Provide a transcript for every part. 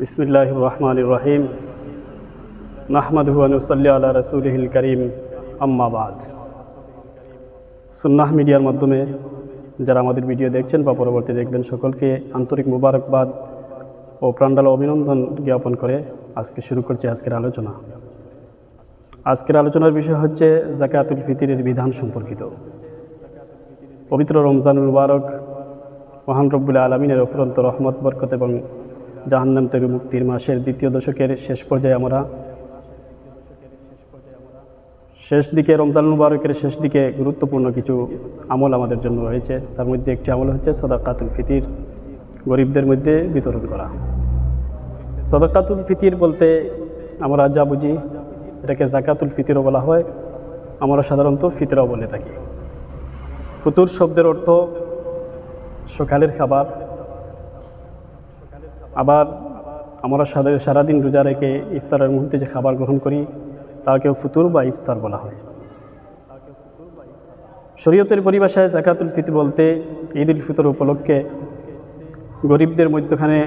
বিসমিল্লাহ রহমান রহিম। নাহমাদুয়ানুসল্লি আল্লাহ রসুলহিল করিম। আম্মাবাদ সুন্নাহ মিডিয়ার মাধ্যমে যারা আমাদের ভিডিও দেখছেন বা পরবর্তী দেখবেন, সকলকে আন্তরিক মুবারকবাদ ও প্রাণ্ডাল অভিনন্দন জ্ঞাপন করে আজকে শুরু করছি আজকের আলোচনা। আজকের আলোচনার বিষয় হচ্ছে জাকাতুল ফিতিরের বিধান সম্পর্কিত। পবিত্র রমজানুল মুবারক মহান রব্বুল আলমিনের অফুরন্ত রহমত, বরকত এবং জাহান্নাম থেকে মুক্তির মাসের দ্বিতীয় দশকের শেষ পর্যায়ে আমরা শেষ দিকে রমজান মুবারকের শেষ দিকে গুরুত্বপূর্ণ কিছু আমল আমাদের জন্য রয়েছে। তার মধ্যে একটি আমল হচ্ছে সদাকাতুল ফিতির, গরিবদের মধ্যে বিতরণ করা। সদাকাতুল ফিতির বলতে আমরা যা বুঝি, এটাকে জাকাতুল ফিতিরও বলা হয়। আমরা সাধারণত ফিতরাও বলে থাকি। ফুতুর শব্দের অর্থ সকালের খাবার আবার আমরা সারা সারাদিন রোজা রেখে ইফতারের মুহূর্তে যে খাবার গ্রহণ করি, তাকেও ফুতুর বা ইফতার বলা হয়। শরীয়তের পরিভাষায় জাকাতুল ফিতর বলতে ঈদ উল ফিতর উপলক্ষে গরিবদের মধ্যখানে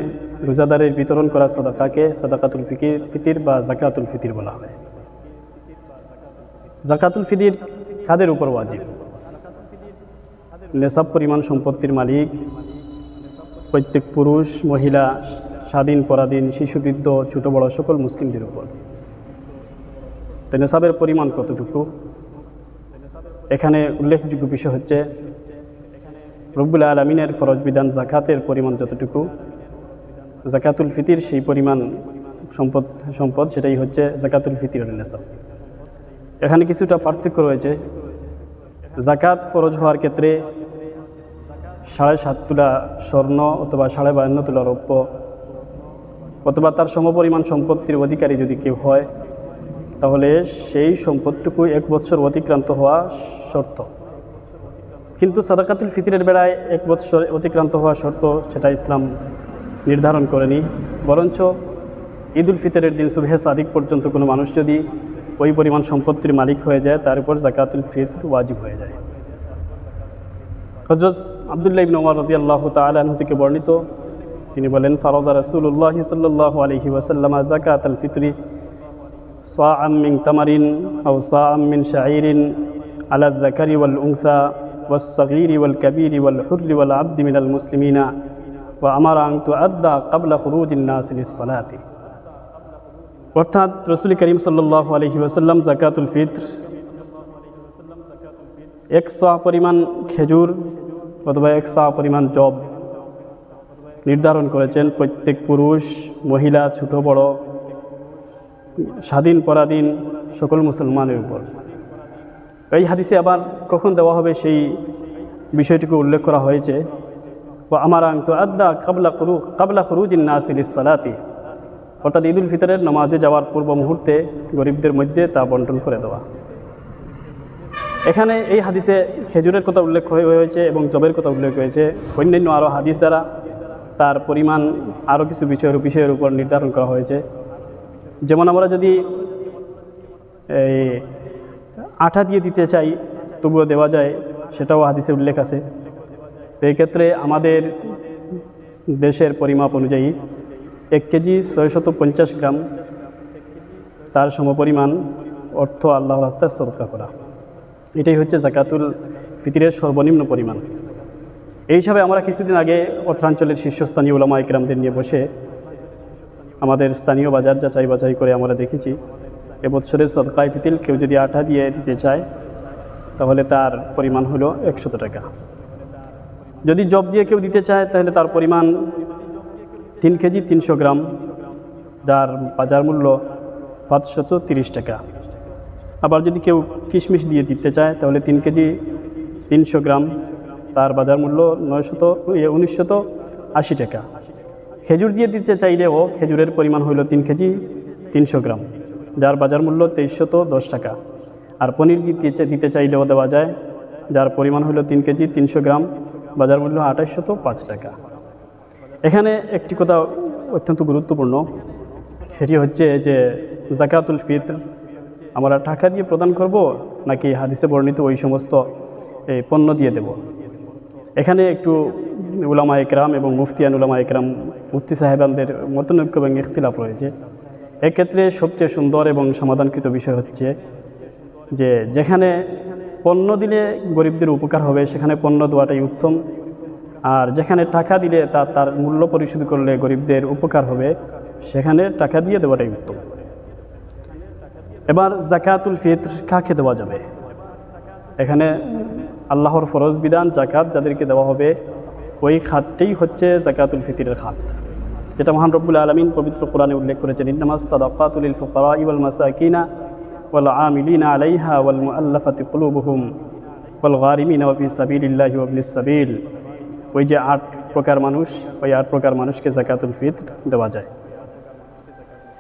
রোজাদারের বিতরণ করা সদাকাকে সদাকাতুল ফিকির, ফিতির বা জাকাতুল ফিতির বলা হয়। জাকাতুল ফিতির কাদের উপর ওয়াজিব? নেশাব পরিমাণ সম্পত্তির মালিক প্রত্যেক পুরুষ, মহিলা, স্বাধীন, পরাধীন, শিশু, বৃদ্ধ, ছোটো, বড় সকল মুসলিমদের উপর। তো নেশাবের পরিমাণ কতটুকু? এখানে উল্লেখযোগ্য বিষয় হচ্ছে, রব্বুল আলমিনের ফরজ বিধান জাকাতের পরিমাণ যতটুকু, জাকাতুল ফিতির সেই পরিমাণ সম্পদ সম্পদ সেটাই হচ্ছে জাকাতুল ফিতির নেশাব এখানে কিছুটা পার্থক্য রয়েছে। জাকাত ফরজ হওয়ার ক্ষেত্রে সাড়ে সাত তুলা স্বর্ণ অথবা সাড়ে বায়ান্ন তুলা রৌপ্য, অথবা তার সমপরিমাণ সম্পত্তির অধিকারী যদি কেউ হয়, তাহলে সেই সম্পদটুকু এক বৎসর অতিক্রান্ত হওয়া শর্ত। কিন্তু সাদাকাতুল ফিতরের বেড়ায় এক বৎসর অতিক্রান্ত হওয়া শর্ত সেটা ইসলাম নির্ধারণ করেনি। বরঞ্চ ঈদুল ফিতরের দিন সুবহে সাদিক পর্যন্ত কোনো মানুষ যদি ওই পরিমাণ সম্পত্তির মালিক হয়ে যায়, তার উপর জাকাতুল ফিতর ওয়াজিব হয়ে যায়। হজরত আবদুল্লাহ ইবিন ওমর রদি আল্লাহ তালু থেকে বর্ণিত তিনি বলেন ফারদা রসুল্লাহ সাল্লাহ আলহি ওসাল্লাম জাকাত আল ফিতরি صاعا من تمر أو صاعا من شعير على الذكر والأنثى والصغير والكبير والحر والعبد من المسلمين وأمر أن تؤدى قبل خروج الناس للصلاة অর্থাৎ রসুল করিম সাল্লাহ আলহি ওসাল্লাম জাকাতুল ফিত্র এক সা পরিমাণ খেজুর অথবা এক সা পরিমাণ জব নির্ধারণ করেছেন প্রত্যেক পুরুষ, মহিলা, ছোট, বড়, স্বাধীন, পরাধীন সকল মুসলমানের উপর। এই হাদিসে আবার কখন দেওয়া হবে সেই বিষয়টিকে উল্লেখ করা হয়েছে। বা আমার আন্ত আদা কাবলা করু, কাবলা খরুজিন নাসিল সালাতি অর্থাৎ ঈদুল ফিতরের নামাজে যাওয়ার পূর্ব মুহূর্তে গরিবদের মধ্যে তা বন্টন করে দেওয়া। এখানে এই হাদিসে খেজুরের কথা উল্লেখ হয়েছে এবং জবের কথা উল্লেখ হয়েছে। অন্যান্য আরও হাদিস দ্বারা তার পরিমাণ আরও কিছু বিষয়ের বিষয়ের উপর নির্ধারণ করা হয়েছে। যেমন আমরা যদি এই আঠা দিয়ে দিতে চাই, তবুও দেওয়া যায়, সেটাও হাদিসে উল্লেখ আছে। তো ক্ষেত্রে আমাদের দেশের পরিমাপ অনুযায়ী এক কেজি ছয়শত পঞ্চাশ গ্রাম তার সমপরিমাণ অর্থ আল্লাহ রাস্তায় সরকা করা। এটাই হচ্ছে জাকাতুল ফিতিরের সর্বনিম্ন পরিমাণ। এই হিসাবে আমরা কিছুদিন আগে অত্রাঞ্চলের শীর্ষস্থানীয় ওলামা ইকরামদের নিয়ে বসে আমাদের স্থানীয় বাজার যাচাই বাছাই করে আমরা দেখেছি, এবছরের সদকায় ফিতিল কেউ যদি আঠা দিয়ে দিতে চায়, তাহলে তার পরিমাণ হলো একশত টাকা। যদি জব দিয়ে কেউ দিতে চায়, তাহলে তার পরিমাণ তিন কেজি তিনশো গ্রাম, যার বাজার মূল্য পাঁচশত তিরিশ টাকা। আবার যদি কেউ কিশমিশ দিয়ে দিতে চায়, তাহলে তিন কেজি তিনশো গ্রাম, তার বাজার মূল্য নয়শত উনিশশত আশি টাকা। খেজুর দিয়ে দিতে চাইলেও খেজুরের পরিমাণ হইল তিন কেজি তিনশো গ্রাম, যার বাজার মূল্য তেইশশত দশ টাকা। আর পনির দিতে দিতে চাইলেও দেওয়া যায়, যার পরিমাণ হইল তিন কেজি তিনশো গ্রাম, বাজার মূল্য আঠাশশত পাঁচ টাকা। এখানে একটি কথা অত্যন্ত গুরুত্বপূর্ণ, সেটি হচ্ছে যে জাকাতুল ফিত্র আমরা টাকা দিয়ে প্রদান করব নাকি হাদিসে বর্ণিত ওই সমস্ত এই পণ্য দিয়ে দেব? এখানে একটু উলামা একরাম এবং মুফতিয়ান উলামা একরাম মুফতি সাহেবানদের মতনৈক্য এবং ইখতিলাফ রয়েছে। এক্ষেত্রে সবচেয়ে সুন্দর এবং সমাধানকৃত বিষয় হচ্ছে যে যেখানে পণ্য দিলে গরিবদের উপকার হবে, সেখানে পণ্য দেওয়াটাই উত্তম। আর যেখানে টাকা দিলে তার তার মূল্য পরিশোধ করলে গরিবদের উপকার হবে, সেখানে টাকা দিয়ে দেওয়াটাই উত্তম। এবার জাকাতুল ফিত্র কাকে দেওয়া যাবে? এখানে আল্লাহর ফরজ বিধান, জাকাত যাদেরকে দেওয়া হবে, ওই খাতটাই হচ্ছে জাকাতুল ফিতরের খাত। যেটা মহান রব্বুল আলমিন পবিত্র কোরআনে উল্লেখ করেছেন, ইন্নামাস সাদাকাতুল ফুকারা ইওয়াল মাসাকিনা ওয়াল আমিলিনা আলাইহা ওয়াল মুআল্লাফাতি কুলুবুহুম ওয়াল গারিমিনা ওয়া ফি সাবিলিল্লাহি ওয়া ইবনিস সাবিল। ওই যে আট প্রকার মানুষ, ওই আট প্রকার মানুষকে জাকাতুল ফিতর দেওয়া যায়।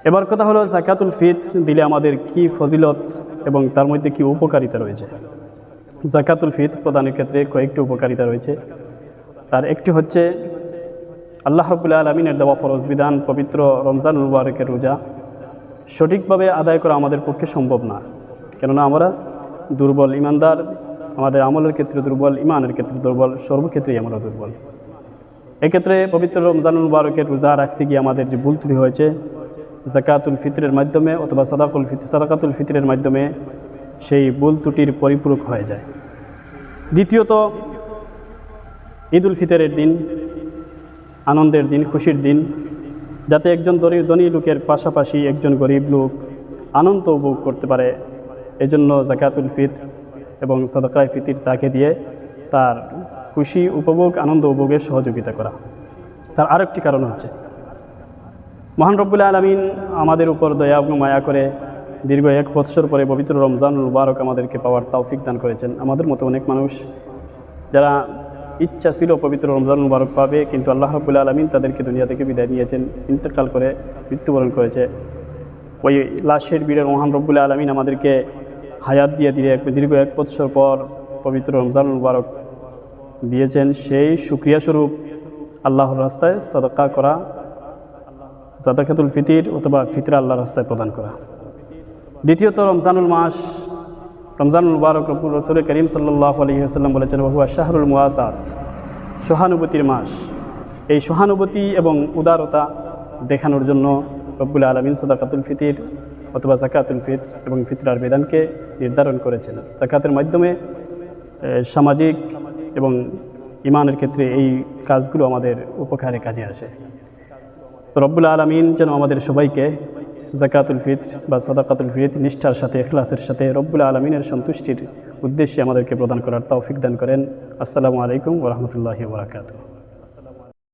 এবার কথা হলো জাকাতুল ফিতর দিলে আমাদের কি ফজিলত এবং তার মধ্যে কি উপকারিতা রয়েছে? জাকাতুল ফিতর প্রদানের ক্ষেত্রে কয়েকটি উপকারিতা রয়েছে। তার একটি হচ্ছে, আল্লাহ রবুল্লা আলমিনের দেওয়া ফরজ বিধান, পবিত্র রমজান মুবারকের রোজা সঠিকভাবে আদায় করা আমাদের পক্ষে সম্ভব না। কেননা আমরা দুর্বল ইমানদার, আমাদের আমলের ক্ষেত্রে দুর্বল, ইমানের ক্ষেত্রে দুর্বল, সর্বক্ষেত্রেই আমরা দুর্বল। এক্ষেত্রে পবিত্র রমজানুল মুবারকের রোজা রাখতে গিয়ে আমাদের যে ভুল ত্রুটি হয়েছে জাকাতুল ফিতরের মাধ্যমে অথবা সাদাকুল ফিত, সাদাকাতুল ফিতরের মাধ্যমে সেই ভুল ত্রুটির পরিপূরক হয়ে যায়। দ্বিতীয়ত ঈদ উল ফিতরের দিন, আনন্দের দিন, খুশির দিন, যাতে একজন ধনী ধনী লোকের পাশাপাশি একজন গরিব লোক আনন্দ উপভোগ করতে পারে, এজন্য জাকাতুল ফিতর এবং সদকায় ফিতির তাকে দিয়ে তার খুশি, উপভোগ, আনন্দ উপভোগের সহযোগিতা করা। তার আরেকটি কারণ হচ্ছে মহান রব্বুল আলমিন আমাদের উপর দয়া মায়া করে দীর্ঘ এক বৎসর পরে পবিত্র রমজানুল মুবারক আমাদেরকে পাওয়ার তৌফিক দান করেছেন। আমাদের মতো অনেক মানুষ যারা ইচ্ছা ছিল পবিত্র রমজান মুবারক পাবে, কিন্তু আল্লাহ রব্বুল আলমিন তাদেরকে দুনিয়া থেকে বিদায় নিয়েছেন, ইন্তেকাল করে মৃত্যুবরণ করেছে। ওই লাশের বীরের মহান রব্বুল আলমিন আমাদেরকে হায়াত দিয়ে দিয়ে এক দীর্ঘ এক বৎসর পর পবিত্র রমজান মুবারক দিয়েছেন। সেই সুক্রিয়া স্বরূপ আল্লাহর রাস্তায় সদকা করা জাদাকাতুল ফিতির অথবা ফিতরা আল্লাহর রাস্তায় প্রদান করা। দ্বিতীয়ত, রমজানুল মাস। রমজানুল মুবারক রসুল করিম সাল্লাহ আলী আলহিহাস্লাম বলেছেন বহুয়া শাহরুল মুআসাত। সহানুভূতির মাস। এই সহানুভূতি এবং উদারতা দেখানোর জন্য রব্বুল আলমিন সদাকাতুল ফিতির অথবা জাকাতুল ফিত এবং ফিতরার বিধানকে নির্ধারণ করেছেন। জাকাতের মাধ্যমে সামাজিক এবং ইমানের ক্ষেত্রে এই কাজগুলো আমাদের উপকারে কাজে আসে। তো রব্বুল আলমিন যেন আমাদের সবাইকে জাকাতুল ফিত বা সাদাকাতুল ফিত নিষ্ঠার সাথে, এখলাসের সাথে রব্বুল আলমিনের সন্তুষ্টির উদ্দেশ্যে আমাদেরকে প্রদান করার তৌফিক দান করেন। আসসালামু আলাইকুম ওরহমতুল্লাহি বরাকাতু